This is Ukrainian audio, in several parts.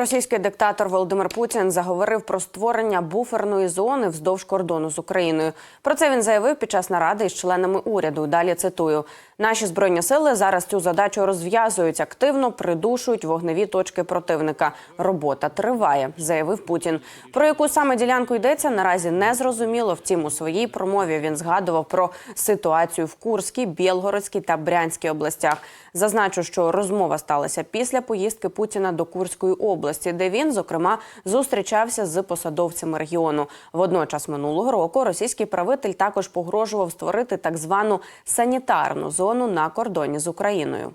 Російський диктатор Володимир Путін заговорив про створення буферної зони вздовж кордону з Україною. Про це він заявив під час наради із членами уряду. Далі цитую: наші збройні сили зараз цю задачу розв'язують активно, придушують вогневі точки противника. Робота триває, заявив Путін. Про яку саме ділянку йдеться наразі не зрозуміло. Втім, у своїй промові він згадував про ситуацію в Курській, Білгородській та Брянській областях. Зазначу, що розмова сталася після поїздки Путіна до Курської області, де він, зокрема, зустрічався з посадовцями регіону. Водночас минулого року російський правитель також погрожував створити так звану санітарну зону на кордоні з Україною.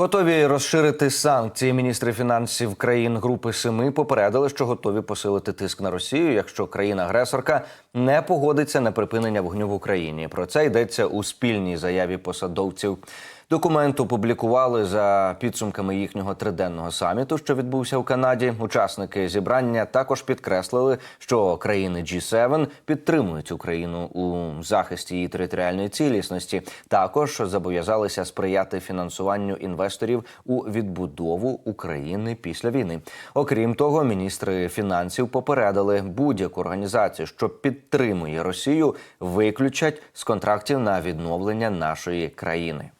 Готові розширити санкції. Міністри фінансів країн Групи Семи попередили, що готові посилити тиск на Росію, якщо країна-агресорка не погодиться на припинення вогню в Україні. Про це йдеться у спільній заяві посадовців. Документ опублікували за підсумками їхнього триденного саміту, що відбувся в Канаді. Учасники зібрання також підкреслили, що країни G7 підтримують Україну у захисті її територіальної цілісності. Також зобов'язалися сприяти фінансуванню інвесторів у відбудову України після війни. Окрім того, міністри фінансів попередили будь-яку організацію, що підтримує Росію, виключать з контрактів на відновлення нашої країни.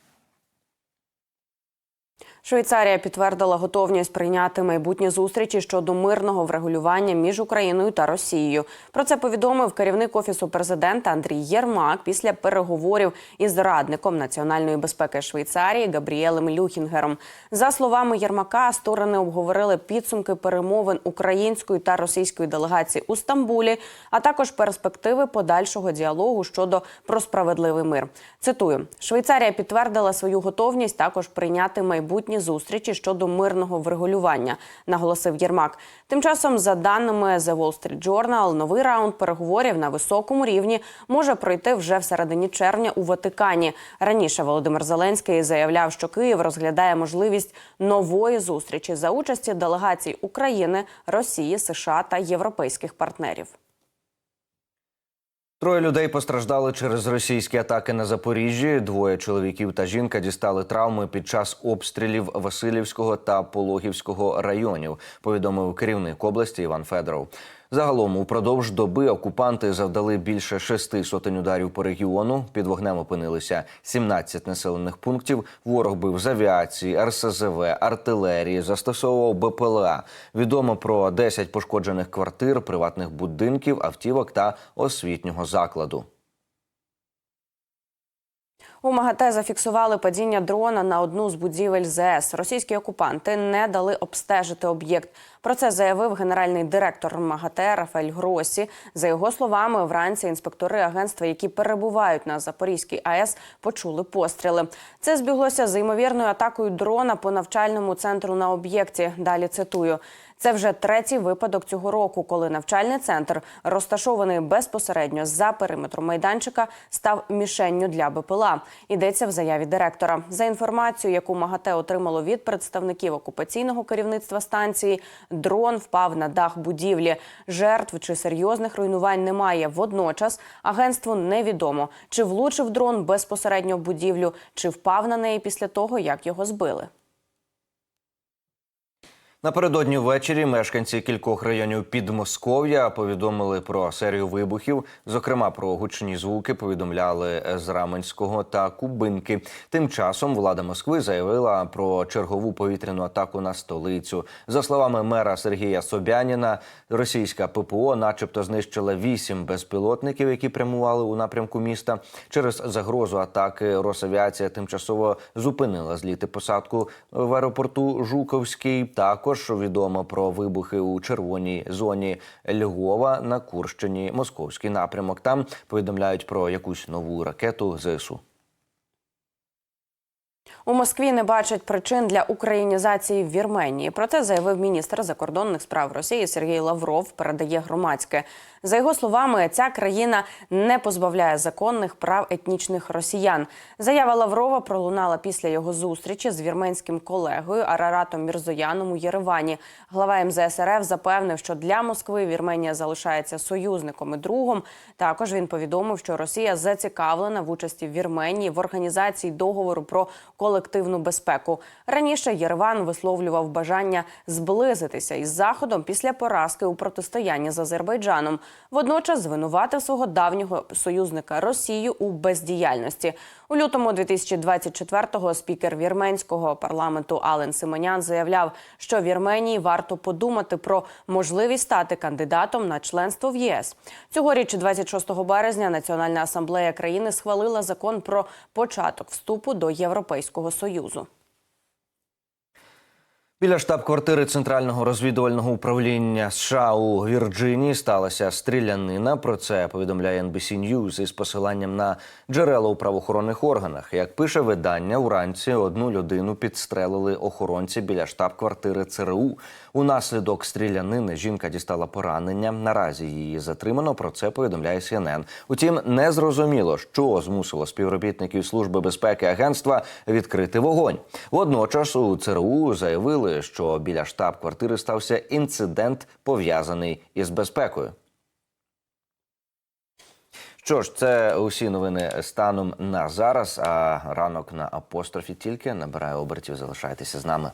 Швейцарія підтвердила готовність прийняти майбутні зустрічі щодо мирного врегулювання між Україною та Росією. Про це повідомив керівник офісу президента Андрій Єрмак після переговорів із радником національної безпеки Швейцарії Габріелем Люхінгером. За словами Єрмака, сторони обговорили підсумки перемовин української та російської делегації у Стамбулі, а також перспективи подальшого діалогу щодо про справедливий мир. Цитую: Швейцарія підтвердила свою готовність також прийняти майбутні зустрічі щодо мирного врегулювання, наголосив Єрмак. Тим часом, за даними The Wall Street Journal, новий раунд переговорів на високому рівні може пройти вже в середині червня у Ватикані. Раніше Володимир Зеленський заявляв, що Київ розглядає можливість нової зустрічі за участі делегацій України, Росії, США та європейських партнерів. Троє людей постраждали через російські атаки на Запоріжжі. Двоє чоловіків та жінка дістали травми під час обстрілів Васильівського та Пологівського районів. Повідомив керівник області Іван Федоров. Загалом упродовж доби окупанти завдали більше шести сотень ударів по регіону. Під вогнем опинилися 17 населених пунктів. Ворог бив з авіації, РСЗВ, артилерії, застосовував БПЛА. Відомо про 10 пошкоджених квартир, приватних будинків, автівок та освітнього закладу. У МАГАТЕ зафіксували падіння дрона на одну з будівель ЗС. Російські окупанти не дали обстежити об'єкт. Про це заявив генеральний директор МАГАТЕ Рафаель Гросі. За його словами, вранці інспектори агентства, які перебувають на Запорізькій АЕС, почули постріли. Це збіглося з ймовірною атакою дрона по навчальному центру на об'єкті. Далі цитую. Це вже третій випадок цього року, коли навчальний центр, розташований безпосередньо за периметром майданчика, став мішенню для БПЛА. Йдеться в заяві директора. За інформацією, яку МАГАТЕ отримало від представників окупаційного керівництва станції, дрон впав на дах будівлі. Жертв чи серйозних руйнувань немає. Водночас агентству невідомо, чи влучив дрон безпосередньо в будівлю, чи впав на неї після того, як його збили. Напередодні ввечері мешканці кількох районів Підмосков'я повідомили про серію вибухів. Зокрема, про гучні звуки повідомляли з Раменського та Кубинки. Тим часом влада Москви заявила про чергову повітряну атаку на столицю. За словами мера Сергія Собяніна, російська ППО, начебто, знищила вісім безпілотників, які прямували у напрямку міста. Через загрозу атаки Росавіація тимчасово зупинила зліти посадку в аеропорту Жуковський. Також відомо про вибухи у червоній зоні Львова на Курщині, Московський напрямок. Там повідомляють про якусь нову ракету ЗСУ. У Москві не бачать причин для українізації в Вірменії. Про це заявив міністр закордонних справ Росії Сергій Лавров. Передає громадське. За його словами, ця країна не позбавляє законних прав етнічних росіян. Заява Лаврова пролунала після його зустрічі з вірменським колегою Араратом Мірзояном у Єревані. Глава МЗС РФ запевнив, що для Москви Вірменія залишається союзником і другом. Також він повідомив, що Росія зацікавлена в участі Вірменії в організації договору про колективну колективну безпеку. Раніше Єрван висловлював бажання зблизитися із заходом після поразки у протистоянні з Азербайджаном. Водночас звинуватив свого давнього союзника Росію у бездіяльності. У лютому 2024-го спікер вірменського парламенту Ален Симонян заявляв, що Вірменії варто подумати про можливість стати кандидатом на членство в ЄС. Цьогоріч, 26 березня, Національна асамблея країни схвалила закон про початок вступу до Європейського союзу. Біля штаб-квартири Центрального розвідувального управління США у Вірджинії сталася стрілянина. Про це повідомляє NBC News із посиланням на джерела у правоохоронних органах. Як пише видання, уранці одну людину підстрелили охоронці біля штаб-квартири ЦРУ. Унаслідок стрілянини жінка дістала поранення. Наразі її затримано. Про це повідомляє CNN. Утім, не зрозуміло, що змусило співробітників служби безпеки агентства відкрити вогонь. Водночас у ЦРУ заявили, що біля штаб-квартири стався інцидент пов'язаний із безпекою. Що ж, це усі новини станом на зараз. А ранок на апострофі тільки набирає обертів. Залишайтеся з нами.